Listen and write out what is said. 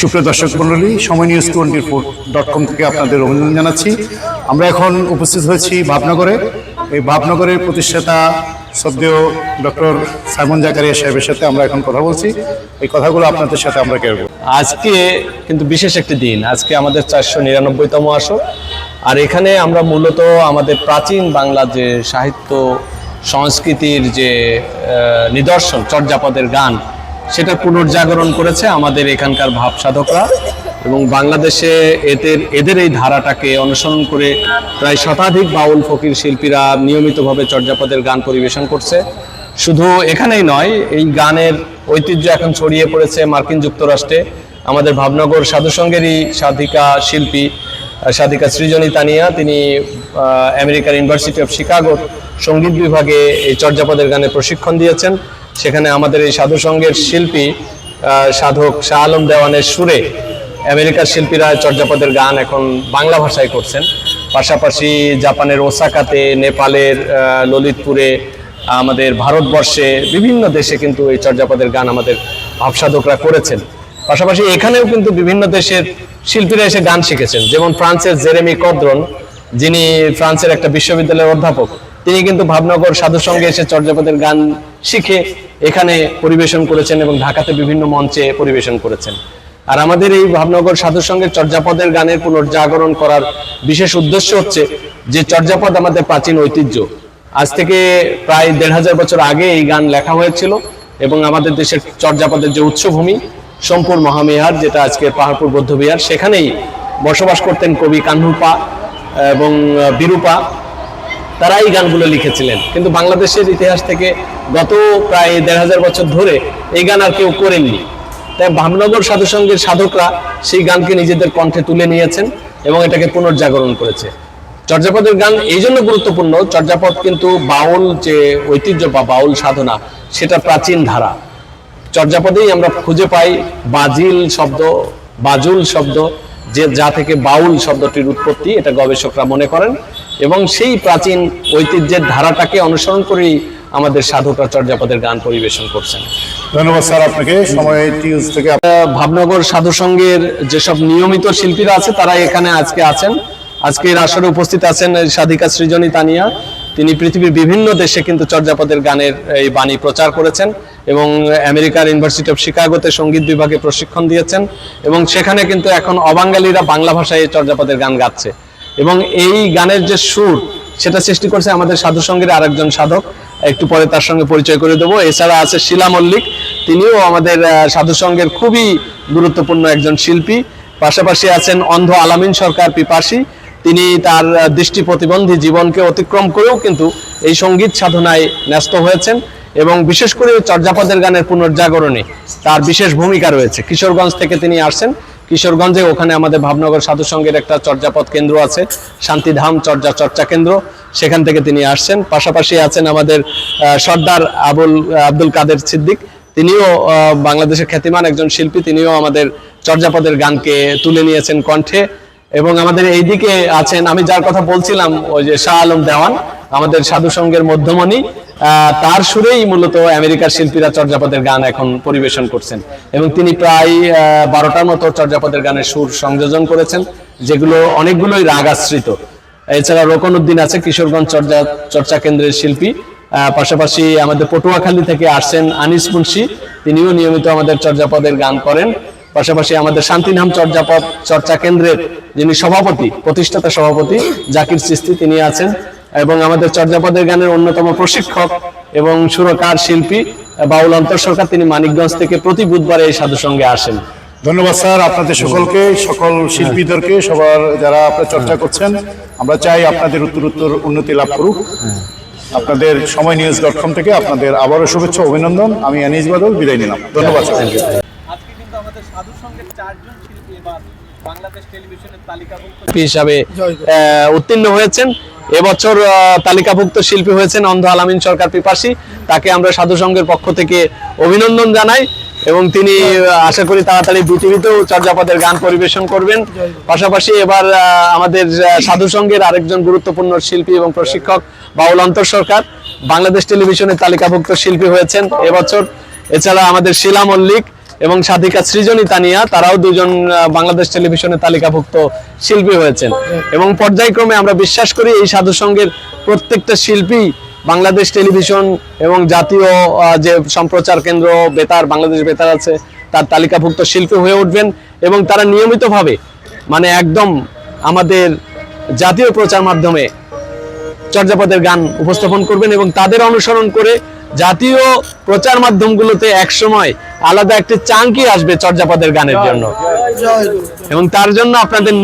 সুপ্রিয় দর্শক মন্ডলী সময় news twenty four dot com থেকে আপনাদের অভিনন্দন জানাচ্ছি। আমরা এখন উপস্থিত হয়েছি ভাবনগরে। এই ভাবনগরের প্রতিষ্ঠাতা সদ্যীয় ডক্টর সাইমন জাকারিয়া সাহেবের সাথে আমরা এখন কথা বলছি। এই কথাগুলো আপনাদের সাথে আমরা কেরব। আজকে কিন্তু বিশেষ একটি দিন। আজকে আমাদের চারশো নিরানব্বইতম আসর। আর এখানে আমরা মূলত আমাদের প্রাচীন বাংলা যে সাহিত্য সংস্কৃতির যে নিদর্শন, চর্যাপদের গান, সেটা পুনর্জাগরণ করেছে আমাদের এখানকার ভাব সাধকরা এবং বাংলাদেশে এদের এদের এই ধারাটাকে অনুসরণ করে প্রায় শতাধিক বাউল, ফকির শিল্পীরা নিয়মিতভাবে চর্যাপদের গান পরিবেশন করছে। শুধু এখানেই নয়, এই গানের ঐতিহ্য এখন ছড়িয়ে পড়েছে মার্কিন যুক্তরাষ্ট্রে। আমাদের ভাবনগর সাধুসঙ্গেরই সাধিকা শিল্পী সাধিকা সৃজনী তানিয়া, তিনি আমেরিকার ইউনিভার্সিটি অফ শিকাগোর সংগীত বিভাগে এই চর্যাপদের গানে প্রশিক্ষণ দিয়েছেন। সেখানে আমাদের এই সাধুসঙ্গের শিল্পী সাধক শাহ আলম দেওয়ানের সুরে আমেরিকার শিল্পীরা চর্যাপদের গান এখন বাংলা ভাষায় করছেন। পাশাপাশি জাপানের ওসাকাতে, নেপালের ললিতপুরে, আমাদের ভারতবর্ষে বিভিন্ন দেশে কিন্তু এই চর্যাপদের গান আমাদের ভাবসাধকরা করেছেন। পাশাপাশি এখানেও কিন্তু বিভিন্ন দেশের শিল্পীরা এসে গান শিখেছেন। যেমন ফ্রান্সের জেরেমি কদ্রন, যিনি ফ্রান্সের একটা বিশ্ববিদ্যালয়ের অধ্যাপক, তিনি কিন্তু ভাবনগর সাধুর সঙ্গে এসে চর্যাপদের গান শিখে এখানে পরিবেশন করেছেন এবং ঢাকাতে বিভিন্ন মঞ্চে পরিবেশন করেছেন। আর আমাদের এই ভাবনগর সাধুর সঙ্গে চর্যাপদের গানের পুনর্জাগরণ করার বিশেষ উদ্দেশ্য হচ্ছে যে চর্যাপদ আমাদের প্রাচীন ঐতিহ্য। আজ থেকে প্রায় দেড় হাজার বছর আগে এই গান লেখা হয়েছিল এবং আমাদের দেশের চর্যাপদের যে উৎসভূমি সোমপুর মহামিহার যেটা আজকে পাহাড়পুর বৌদ্ধবিহার সেখানেই বসবাস করতেন কবি কান্নুপা এবং বিরূপা। তারা এই গানগুলো লিখেছিলেন। কিন্তু বাংলাদেশের ইতিহাস থেকে গত প্রায় দেড় হাজার বছর ধরে এই গান আর কেউ করেননি। তাই ভাবনগর সাধুসঙ্গের সাধকরা সেই গানকে নিজেদের কণ্ঠে তুলে নিয়েছেন এবং এটাকে পুনর্জাগরণ করেছে। চর্যাপদের গান এই জন্য গুরুত্বপূর্ণ, চর্যাপদ কিন্তু বাউল যে ঐতিহ্য বা বাউল সাধনা, সেটা প্রাচীন ধারা। চর্যাপদেই আমরা খুঁজে পাই বাজিল শব্দ বাজুল শব্দ যে যা থেকে বাউল শব্দটির উৎপত্তি এটা গবেষকরা মনে করেন। এবং সেই প্রাচীন ঐতিহ্যের ধারাটাকে অনুসরণ করেই আমাদের সাধকরা চর্যাপদের গান পরিবেশন করছেন। ধন্যবাদ স্যার আপনাকে। সময় থেকে ভাবনগর সাধু সংঘের যেসব নিয়মিত শিল্পীরা আছে তারা এখানে আজকে আছেন। আজকের আসরে উপস্থিত আছেন সাধিকা সৃজনী তানিয়া। তিনি পৃথিবীর বিভিন্ন দেশে কিন্তু চর্যাপদের গানের এই বাণী প্রচার করেছেন। এবং আমেরিকার ইউনিভার্সিটি অফ শিকাগোতে সংগীত বিভাগে প্রশিক্ষণ দিয়েছেন এবং সেখানে কিন্তু এখন অবাঙ্গালীরা বাংলা ভাষায় চর্যাপদের গান গাচ্ছে। এবং এই গানের যে সুর, সেটা সৃষ্টি করছে আমাদের সাধু সঙ্গের আরেকজন সাধক। একটু পরে তার সঙ্গে পরিচয় করে দেবো। এছাড়া আছে শিলা মল্লিক। তিনিও আমাদের সাধু সঙ্গের খুবই গুরুত্বপূর্ণ একজন শিল্পী। পাশাপাশি আছেন অন্ধ আলামিন সরকার পিপাসী। তিনি তার দৃষ্টি প্রতিবন্ধী জীবনকে অতিক্রম করেও কিন্তু এই সংগীত সাধনায় ন্যস্ত হয়েছেন। এবং বিশেষ করে চর্যাপদের গানের পুনর্জাগরণে তার বিশেষ ভূমিকা রয়েছে। কিশোরগঞ্জ থেকে তিনি আসছেন। কিশোরগঞ্জে ওখানে আমাদের ভাবনগর সাধু সংঘের একটা চর্যাপদ কেন্দ্র আছে, শান্তিধাম চর্যা চর্চা কেন্দ্র। সেখান থেকে তিনি আসছেন। পাশাপাশি আছেন আমাদের সর্দার আবুল, আব্দুল কাদের সিদ্দিক। তিনিও বাংলাদেশের খ্যাতিমান একজন শিল্পী। তিনিও আমাদের চর্যাপদের গানকে তুলে নিয়েছেন কণ্ঠে। এবং আমাদের এইদিকে আছেন, আমি যার কথা বলছিলাম, ওই যে শাহ আলম দেওয়ান, আমাদের সাধু সঙ্গের মধ্যমণি। তার সুরেই মূলত আমেরিকার শিল্পীরা চর্যাপদের গান এখন পরিবেশন করছেন। এবং তিনি প্রায় বারোটার মতো চর্যাপদের গানের সুর সংযোজন করেছেন, যেগুলো অনেকগুলোই রাগ আশ্রিত এছাড়া রোকন উদ্দিন আছে, কিশোরগঞ্জ চর্চা চর্চা কেন্দ্রের শিল্পী। পাশাপাশি আমাদের পটুয়াখালী থেকে আসছেন আনিস মুন্সি, তিনিও নিয়মিত আমাদের চর্যাপদের গান করেন। পাশাপাশি আমাদের শান্তিধাম চর্যাপদ, চর্চা কেন্দ্রের যিনি সভাপতি, প্রতিষ্ঠাতা সভাপতি, জাকির চিস্তি তিনি আছেন। এবং আমাদের চর্যাপদের গানের অন্যতম প্রশিক্ষক এবং সুরকার শিল্পী বাউল অন্তর সরকার তিনি মানিকগঞ্জ থেকে প্রতি বুধবার এই সাধু সঙ্গে আসেন। ধন্যবাদ স্যার আপনাদের সকলকে সকল শিল্পীদেরকে সবার যারা আপনারা চর্চা করছেন আমরা চাই আপনাদের উত্তর উত্তর উন্নতি লাভ করুক। আপনাদের সময় নিউজ ডট কম থেকে আপনাদের আবারও শুভেচ্ছা অভিনন্দন। আমি আনিস বাদল বিদায় নিলাম। ধন্যবাদ স্যার। আজকে কিন্তু আমাদের সাধু সঙ্গের চারজন শিল্পী এবার বাংলাদেশ টেলিভিশনের তালিকাভুক্ত হিসাবে আহ, উত্তীর্ণ হয়েছেন। এবছর তালিকাভুক্ত শিল্পী হয়েছেন অন্ধ আলামিন সরকার পিপাসী। তাকে আমরা সাধু সংঘের পক্ষ থেকে অভিনন্দন জানাই এবং তিনি আশা করি তাড়াতাড়ি বিটিভিতেও চর্যাপদের গান পরিবেশন করবেন। পাশাপাশি এবার আমাদের সাধু সংঘের আরেকজন গুরুত্বপূর্ণ শিল্পী এবং প্রশিক্ষক বাউল অন্তর সরকার। বাংলাদেশ টেলিভিশনের তালিকাভুক্ত শিল্পী হয়েছেন এবছর। এছাড়া আমাদের শিলা মল্লিক এবং সাধিকা সৃজনী তানিয়া, তারাও দুজন বাংলাদেশ টেলিভিশনে তালিকাভুক্ত শিল্পী হয়েছেন। এবং পর্যায়ক্রমে আমরা বিশ্বাস করি এই সাধু সঙ্গের প্রত্যেকটা শিল্পী বাংলাদেশ টেলিভিশন এবং জাতীয় যে সম্প্রচার কেন্দ্র বেতার, বাংলাদেশ বেতার আছে, তার তালিকাভুক্ত শিল্পী হয়ে উঠবেন এবং তারা নিয়মিতভাবে মানে একদম আমাদের জাতীয় প্রচার মাধ্যমে চর্যাপদের গান উপস্থাপন করবেন এবং তাদের অনুসরণ করে জাতীয় প্রচার মাধ্যমগুলোতে একসময় আলাদা একটি চাঙ্কি আসবে চর্যাপদের গানের জন্য। এবং তার জন্য আপনাদের